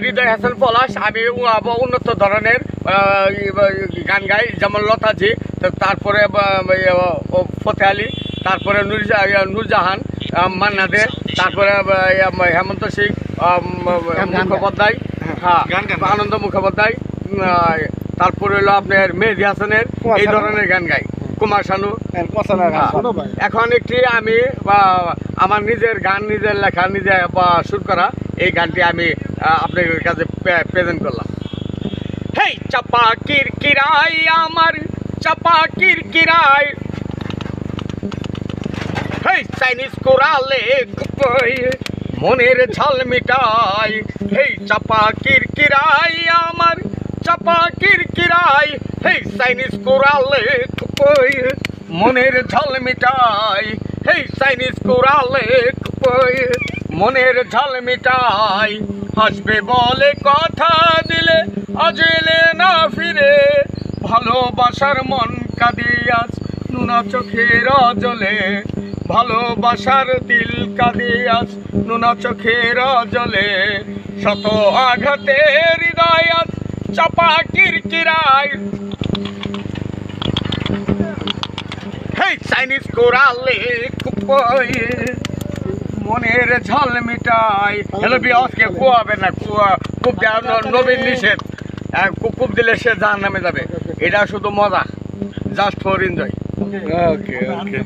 হৃদয় হাসান পলাশ আমি উন্নত ধরনের গান গাই যেমন লতাজি তারপরে ফতে আলী তারপরে নুরজা- নূরজাহান মান্না দে তারপরে হেমন্ত সিং মুখোপাধ্যায় হ্যাঁ। গান গান। আনন্দ মুখোপাধ্যায় তারপরে হলো আপনার মেহেদি হাসানের এই ধরনের গান গাই। কুমার শানু। হ্যাঁ। এখন একটি আমি আমার নিজের গান নিজের লেখা নিজে সুর করা এই গানটি আমি আপনাদের কাছে প্রেজেন্ট করলাম। হেই চাপা কিরকিরাই আমার চাপা কিরকিরাই হেই চাইনিজ কোরালে মনের ঝাল মিটাই। হেই চাপা কিরকিরাই আমার কিরকিরাই হেই চাইনিজ কোরালে গুপই মনের ঝাল মিটাই। হেই চাইনিজ কোরালে গুপই মনের ঝাল মিটাই। হাসবে বলে কথা দিলে আজ এলে না ফিরে। ভালোবাসার মন কাঁদিয়াছ, নুনা চোখের জলে ভালোবাসার দিল কাঁদিয়াছ, নুনা চোখের জলে শত আঘাতে হৃদয় চাপা কিরকিরায় হেই চাইনিজ কোরালে কুপয়ে মনের ঝাল মিটাই। হ্যালো বিয়াসকে কুয়াবে না কুয়া খুব নবীন নিষেধ। কূপ দিলে সে জাহান নামে যাবে। এটা শুধু মজা just for enjoy okay okay